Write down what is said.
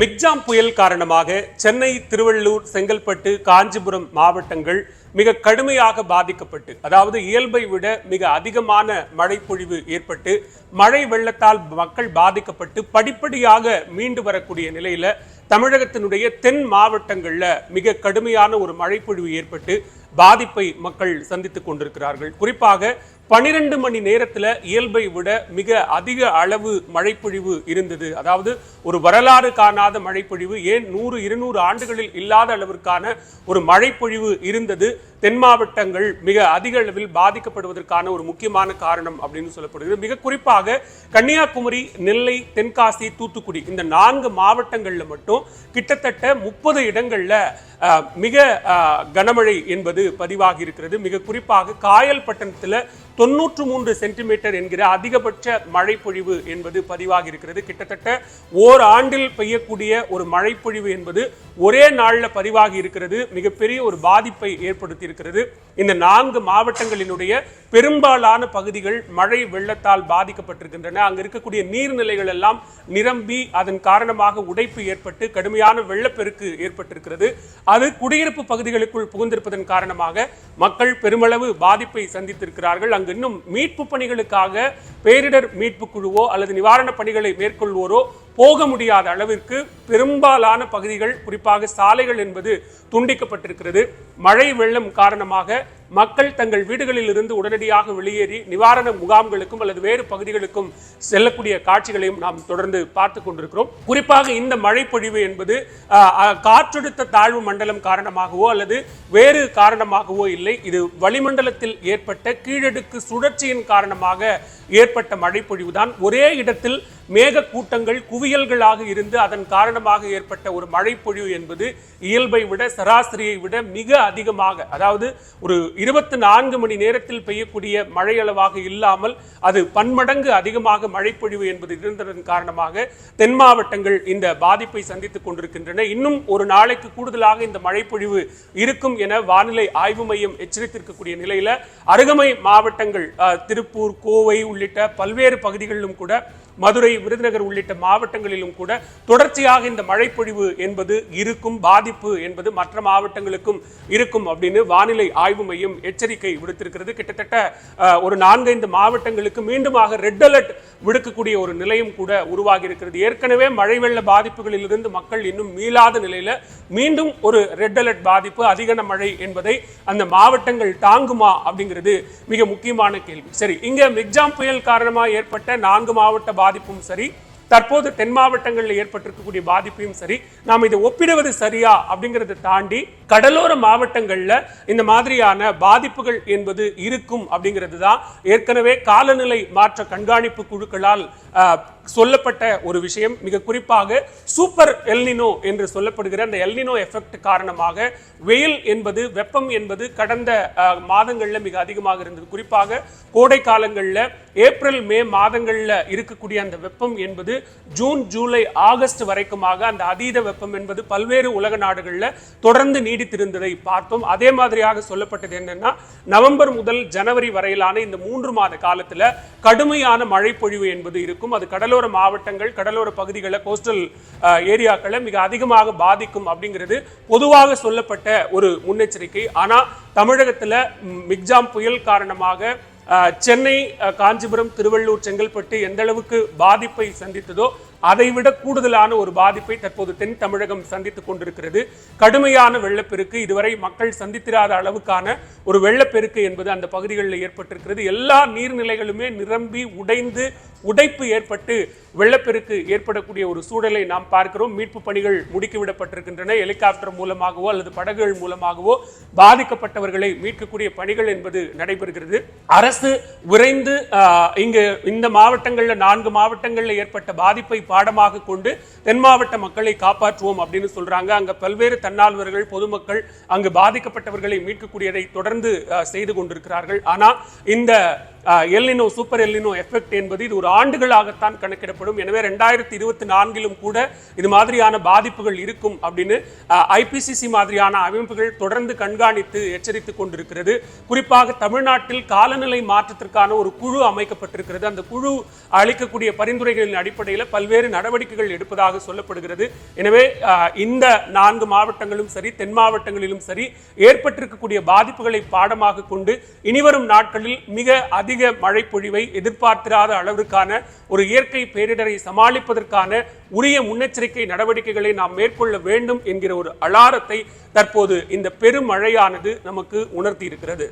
Michaung புயல் காரணமாக சென்னை திருவள்ளூர் செங்கல்பட்டு காஞ்சிபுரம் மாவட்டங்கள் மிக கடுமையாக பாதிக்கப்பட்டு அதாவது இயல்பை விட மிக அதிகமான மழைப்பொழிவு ஏற்பட்டு மழை வெள்ளத்தால் மக்கள் பாதிக்கப்பட்டு படிப்படியாக மீண்டு வரக்கூடிய நிலையில தமிழகத்தினுடைய தென் மாவட்டங்களில் மிக கடுமையான ஒரு மழைப்பொழிவு ஏற்பட்டு பாதிப்பை மக்கள் சந்தித்துக் கொண்டிருக்கிறார்கள். குறிப்பாக பனிரெண்டு மணி நேரத்தில் இயல்பை விட மிக அதிக அளவு மழைப்பொழிவு இருந்தது. அதாவது ஒரு வரலாறு காணாத மழைப்பொழிவு ஏன் நூறு இருநூறு ஆண்டுகளில் இல்லாத அளவிற்கான ஒரு மழைப்பொழிவு இருந்தது. தென் மாவட்டங்கள் மிக அதிக அளவில் பாதிக்கப்படுவதற்கான ஒரு முக்கியமான காரணம் அப்படின்னு சொல்லப்படுகிறது. மிக குறிப்பாக கன்னியாகுமரி நெல்லை தென்காசி தூத்துக்குடி இந்த நான்கு மாவட்டங்களில் மட்டும் கிட்டத்தட்ட முப்பது இடங்களில் மிக கனமழை என்பது பதிவாகி இருக்கிறது. மிக குறிப்பாக காயல்பட்டணத்துல தொன்னூற்று மூன்று சென்டிமீட்டர் என்கிற அதிகபட்ச மழைப்பொழிவு என்பது பதிவாகி இருக்கிறது. கிட்டத்தட்ட ஓர் ஆண்டில் பெய்யக்கூடிய ஒரு மழைப்பொழிவு என்பது ஒரே நாள்ல பதிவாகி இருக்கிறது. மிகப்பெரிய ஒரு பாதிப்பை ஏற்படுத்தி இருக்கிறது. இந்த நான்கு மாவட்டங்களினுடைய பெரும்பாலான பகுதிகள் மழை வெள்ளத்தால் பாதிக்கப்பட்டிருக்கின்றன. அங்கு இருக்கக்கூடிய நீர்நிலைகள் எல்லாம் நிரம்பி அதன் காரணமாக உடைப்பு ஏற்பட்டு கடுமையான வெள்ளப்பெருக்கு ஏற்பட்டிருக்கிறது. அது குடியிருப்பு பகுதிகளுக்குள் புகுந்திருப்பதன் காரணமாக மக்கள் பெருமளவு பாதிப்பை சந்தித்திருக்கிறார்கள். அங்கு இன்னும் மீட்பு பணிகளுக்காக பேரிடர் மீட்பு குழுவோ அல்லது நிவாரண பணிகளை மேற்கொள்வோரோ போக முடியாத அளவிற்கு பெரும்பாலான பகுதிகள் குறிப்பாக சாலைகள் என்பது துண்டிக்கப்பட்டிருக்கிறது. மழை வெள்ளம் காரணமாக மக்கள் தங்கள் வீடுகளில் இருந்து உடனடியாக வெளியேறி நிவாரண முகாம்களுக்கும் அல்லது வேறு பகுதிகளுக்கும் செல்லக்கூடிய காட்சிகளையும் நாம் தொடர்ந்து பார்த்து கொண்டிருக்கிறோம். குறிப்பாக இந்த மழைப்பொழிவு என்பது காற்றழுத்த தாழ்வு மண்டலம் காரணமாகவோ அல்லது வேறு காரணமாகவோ இல்லை. இது வளிமண்டலத்தில் ஏற்பட்ட கீழடுக்கு சுழற்சியின் காரணமாக ஏற்பட்ட மழைப்பொழிவு தான் ஒரே இடத்தில் மேகக்கூட்டங்கள் குவியல்களாக இருந்து அதன் காரணமாக ஏற்பட்ட ஒரு மழைப்பொழிவு என்பது இயல்பை விட சராசரியை விட மிக அதிகமாக அதாவது ஒரு இருபத்தி நான்கு மணி நேரத்தில் பெய்யக்கூடிய மழையளவாக இல்லாமல் அது பன்மடங்கு அதிகமாக மழைப்பொழிவு என்பது இருந்ததன் காரணமாக தென் மாவட்டங்கள் இந்த பாதிப்பை சந்தித்துக் கொண்டிருக்கின்றன. இன்னும் ஒரு நாளைக்கு கூடுதலாக இந்த மழைப்பொழிவு இருக்கும் என வானிலை ஆய்வு மையம் எச்சரித்திருக்கக்கூடிய நிலையில அருகமை மாவட்டங்கள் திருப்பூர் கோவை உள்ளிட்ட பல்வேறு பகுதிகளிலும் கூட மதுரை விருதுநகர் உள்ளிட்ட மாவட்டங்களிலும் கூட தொடர்ச்சியாக இந்த மழைப்பொழிவு என்பது இருக்கும் பாதிப்பு என்பது மற்ற மாவட்டங்களுக்கும் இருக்கும் அப்படின்னு வானிலை ஆய்வு மையம் எச்சரிக்கை விடுத்திருக்கிறது. கிட்டத்தட்ட ஒரு நான்கைந்து மாவட்டங்களுக்கு மீண்டுமாக ரெட் அலர்ட் விடுக்கக்கூடிய ஒரு நிலையும் கூட உருவாகி இருக்கிறது ஏற்கனவே மழை வெள்ள பாதிப்புகளிலிருந்து மக்கள் இன்னும் மீளாத நிலையில மீண்டும் ஒரு ரெட் அலர்ட் பாதிப்பு அதிகன மழை என்பதை அந்த மாவட்டங்கள் தாங்குமா அப்படிங்கிறது மிக முக்கியமான கேள்வி. சரி இங்க மிக்ஜாம் புயல் காரணமாக ஏற்பட்ட நான்கு மாவட்ட பாதிப்பும் சரி தற்போது தென் மாவட்டங்களில் ஏற்பட்டிருக்கக்கூடிய பாதிப்பையும் சரி நாம் இதை ஒப்பிடுவது சரியா அப்படிங்கிறத தாண்டி கடலோர மாவட்டங்களில் இந்த மாதிரியான பாதிப்புகள் என்பது இருக்கும் அப்படிங்கிறது தான் ஏற்கனவே காலநிலை மாற்ற கண்காணிப்பு குழுக்களால் சொல்லப்பட்ட ஒரு விஷயம். மிக குறிப்பாக சூப்பர் எல்னினோ என்று சொல்லப்படுகிற அந்த எல்னினோ எஃபெக்ட் காரணமாக வெயில் என்பது வெப்பம் என்பது கடந்த மாதங்களில் மிக அதிகமாக இருந்தது. குறிப்பாக கோடை காலங்களில் ஏப்ரல் மே மாதங்களில் இருக்கக்கூடிய அந்த வெப்பம் என்பது ஜூன் ஜூலை ஆகஸ்ட் வரைக்குமாக அந்த அதீத வெப்பம் என்பது பல்வேறு உலக நாடுகளில் தொடர்ந்து நீடித்திருந்ததை பார்த்தோம். அதே மாதிரியாக சொல்லப்பட்டது என்னன்னா நவம்பர் முதல் ஜனவரி வரையிலான இந்த மூன்று மாத காலத்தில் கடுமையான மழைப்பொழிவு என்பது இருக்கும். அது கடலோர மாவட்டங்கள் கடலோர பகுதிகளை கோஸ்டல் ஏரியாக்களை மிக அதிகமாக பாதிக்கும் அப்படிங்கிறது பொதுவாக சொல்லப்பட்ட ஒரு முன்னெச்சரிக்கை. ஆனால் தமிழகத்தில் மிக்ஜாம் புயல் காரணமாக சென்னை காஞ்சிபுரம் திருவள்ளூர் செங்கல்பட்டு எந்த அளவுக்கு பாதிப்பை சந்தித்ததோ அதைவிட கூடுதலான ஒரு பாதிப்பை தற்போது தென் தமிழகம் சந்தித்துக் கொண்டிருக்கிறது. கடுமையான வெள்ளப்பெருக்கு இதுவரை மக்கள் சந்தித்திராத அளவுக்கான ஒரு வெள்ளப்பெருக்கு என்பது அந்த பகுதிகளில் ஏற்பட்டிருக்கிறது. எல்லா நீர்நிலைகளுமே நிரம்பி உடைந்து உடைப்பு ஏற்பட்டு வெள்ளப்பெருக்கு ஏற்படக்கூடிய ஒரு சூழலை நாம் பார்க்கிறோம். மீட்பு பணிகள் முடுக்கிவிடப்பட்டிருக்கின்றன. ஹெலிகாப்டர் மூலமாகவோ அல்லது படகுகள் மூலமாகவோ பாதிக்கப்பட்டவர்களை மீட்கக்கூடிய பணிகள் என்பது நடைபெறுகிறது. அரசு விரைந்து இங்கு இந்த மாவட்டங்களில் நான்கு மாவட்டங்களில் ஏற்பட்ட பாதிப்பை பாடமாக கொண்டு தென் மாவட்ட மக்களை காப்பாற்றுவோம் அப்படின்னு சொல்றாங்க. அங்க பல்வேறு தன்னார்வர்கள் பொதுமக்கள் அங்கு பாதிக்கப்பட்டவர்களை மீட்கக்கூடியதை தொடர்ந்து செய்து கொண்டிருக்கிறார்கள். ஆனா இந்த எல்லினோ சூப்பர் எல்லினோ எஃபெக்ட் என்பது இது ஒரு ஆண்டுகளாகத்தான் கணக்கிடப்படும். எனவே ரெண்டாயிரத்தி இருபத்தி நான்கிலும் கூட இது மாதிரியான பாதிப்புகள் இருக்கும் அப்படின்னு ஐபிசிசி மாதிரியான அமைப்புகள் தொடர்ந்து கண்காணித்து எச்சரித்துக் கொண்டிருக்கிறது. குறிப்பாக தமிழ்நாட்டில் காலநிலை மாற்றத்திற்கான ஒரு குழு அமைக்கப்பட்டிருக்கிறது. அந்த குழு அளிக்கக்கூடிய பரிந்துரைகளின் அடிப்படையில் பல்வேறு நடவடிக்கைகள் எடுப்பதாக சொல்லப்படுகிறது. எனவே இந்த நான்கு மாவட்டங்களும் சரி தென் மாவட்டங்களிலும் சரி ஏற்பட்டிருக்கக்கூடிய பாதிப்புகளை பாடமாக கொண்டு இனிவரும் நாட்களில் மிக அதிக மழை பொழிவை எதிர்பார்த்திராத அளவிற்கான ஒரு இயற்கை பேரிடரை சமாளிப்பதற்கான உரிய முன்னெச்சரிக்கை நடவடிக்கைகளை நாம் மேற்கொள்ள வேண்டும் என்கிற ஒரு அலாரத்தை தற்போது இந்த பெருமழையானது நமக்கு உணர்த்தி இருக்கிறது